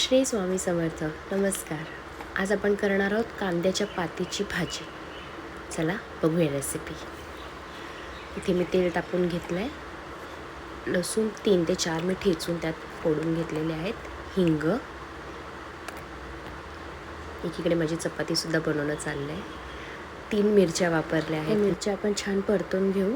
श्री स्वामी समर्थ. नमस्कार. आज आपण करणार आहोत कांद्याच्या पातीची भाजी. चला बघूया रेसिपी इथे मी तेल टाकून घेतलं आहे लसूण तीन ते चार मी ठेचून त्यात फोडून घेतलेले आहेत. हिंग. एकीकडे माझी चपातीसुद्धा बनवणं चाललं आहे तीन मिरच्या वापरल्या आहेत. मिरच्या आपण छान परतून घेऊ.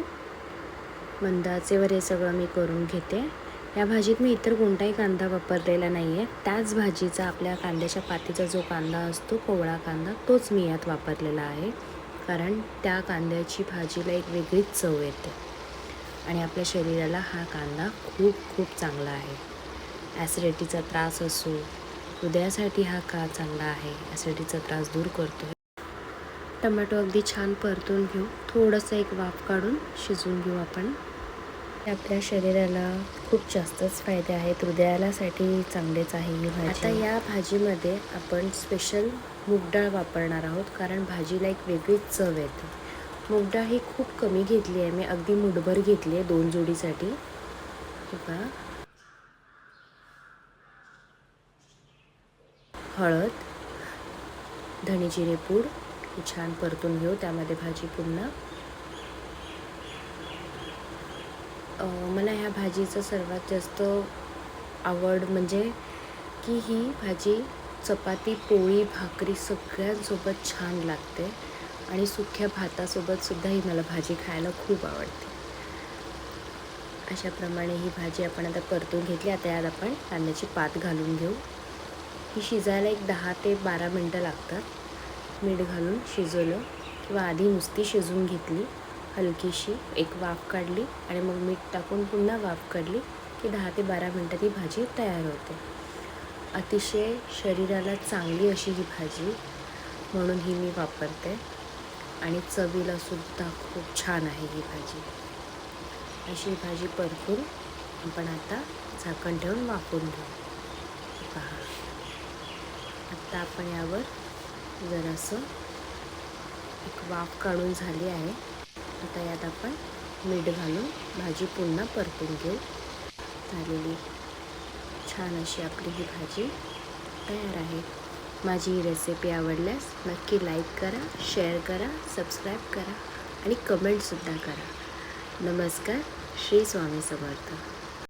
मंदाचेवर हे सगळं मी करून घेते. या भाजीत मी इतर कोणताही कांदा वापरलेला नाही आहे त्याच भाजीचा आपल्या कांद्याच्या पातीचा जो कांदा असतो कोवळा कांदा तोच मी यात वापरलेला आहे. कारण त्या कांद्याची भाजीला एक वेगळीच चव येते. आणि आपल्या शरीराला हा कांदा खूप खूप चांगला आहे. ॲसिडिटीचा त्रास असो हृदयासाठी हा का चांगला आहे ॲसिडिटीचा त्रास दूर करतो टमॅटो अगदी छान परतून घेऊ. थोडंसं एक वाफ काढून शिजवून घेऊ आपण. आपल्या शरीराला खूप जास्तच फायदे आहेत. हृदयालासाठी चांगलेच आहे ही भाजी. आता या भाजीमध्ये आपण स्पेशल मूग डाळ वापरणार आहोत. कारण भाजीला एक वेगळीच चव येते. मूग डाळ ही खूप कमी घेतली आहे. मी अगदी मुठभर घेतली आहे दोन जोडीसाठी. बघा हळद धणे पूड छान परतून घेऊ. त्यामध्ये भाजी पुन्हा मला ह्या भाजीचं सर्वात जास्त आवड म्हणजे की ही भाजी चपाती पोळी भाकरी सगळ्यांसोबत छान लागते आणि सुख्या भातासोबतसुद्धा ही मला भाजी खायला खूप आवडते. अशाप्रमाणे ही भाजी आपण आता परतून घेतली. आता यात आपण कांद्याची पात घालून घेऊ. ही शिजायला एक दहा ते बारा मिनटं लागतात. मीठ घालून शिजवलं किंवा आधी नुसती शिजवून घेतली. हलकीशी एक वाफ काढली आणि मग मीठ टाकून पुन्हा वाफ काढली की दहा ते बारा मिनटात ही भाजी तयार होते. अतिशय शरीराला चांगली अशी ही भाजी म्हणून ही मी वापरते आणि चवीलासुद्धा खूप छान आहे ही भाजी. अशी ही भाजी परतून आपण आता झाकण ठेवून वापरून घेऊ. पहा. आत्ता आपण यावर जरासं एक वाफ काढून झाली आहे. आता यात आपण मीठ घालून भाजी पुन्हा परतून घेऊ. झालेली छान अशी आपली ही भाजी तयार आहे. माझी ही रेसिपी आवडल्यास नक्की लाईक करा शेअर करा सबस्क्राईब करा आणि कमेंटसुद्धा करा. नमस्कार श्री स्वामी समर्थ.